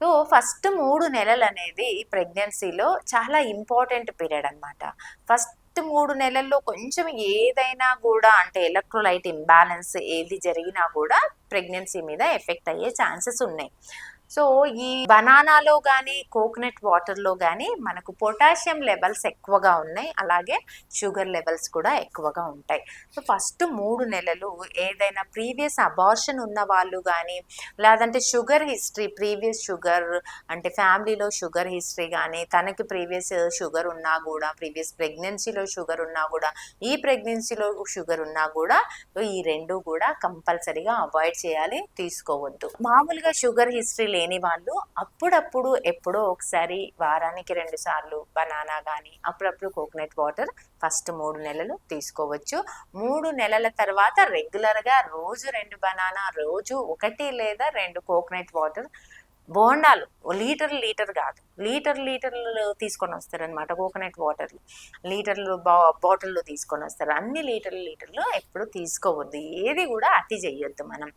So first మూడు నెలలు అనేది ప్రెగ్నెన్సీలో చాలా ఇంపార్టెంట్ పీరియడ్ అనమాట ఫస్ట్ మూడు నెలల్లో కొంచెం ఏదైనా కూడా అంటే ఎలక్ట్రోలైట్ ఇంబ్యాలెన్స్ ఏది జరిగినా కూడా ప్రెగ్నెన్సీ మీద ఎఫెక్ట్ అయ్యే ఛాన్సెస్ ఉన్నాయి. సో ఈ బనానాలో కానీ కోకోనట్ వాటర్లో కానీ మనకు పొటాషియం లెవెల్స్ ఎక్కువగా ఉన్నాయి. అలాగే షుగర్ లెవెల్స్ కూడా ఎక్కువగా ఉంటాయి. సో ఫస్ట్ మూడు నెలలు ఏదైనా ప్రీవియస్ అబార్షన్ ఉన్న వాళ్ళు కానీ లేదంటే షుగర్ హిస్టరీ ప్రీవియస్ షుగర్ అంటే ఫ్యామిలీలో షుగర్ హిస్టరీ కానీ తనకి ప్రీవియస్ షుగర్ ఉన్నా కూడా ప్రీవియస్ ప్రెగ్నెన్సీలో షుగర్ ఉన్నా కూడా ఈ ప్రెగ్నెన్సీలో షుగర్ ఉన్నా కూడా ఈ రెండు కూడా కంపల్సరీగా అవాయిడ్ చేయాలి తీసుకోవద్దు. మామూలుగా షుగర్ హిస్టరీ లేని వాళ్ళు అప్పుడప్పుడు ఎప్పుడో ఒకసారి వారానికి రెండు సార్లు బనానా కానీ అప్పుడప్పుడు కోకోనట్ వాటర్ ఫస్ట్ మూడు నెలలు తీసుకోవచ్చు. మూడు నెలల తర్వాత రెగ్యులర్గా రోజు రెండు బనానా రోజు ఒకటి లేదా రెండు కోకోనట్ వాటర్ బోండాలు లీటర్ లీటర్ కాదు లీటర్ లీటర్లు తీసుకొని వస్తారు అనమాట కోకోనట్ వాటర్లు లీటర్లు బా బాటిల్లో తీసుకొని వస్తారు. అన్ని లీటర్లు లీటర్లు ఎప్పుడు తీసుకోవద్దు. ఏది కూడా అతి చేయొద్దు మనం.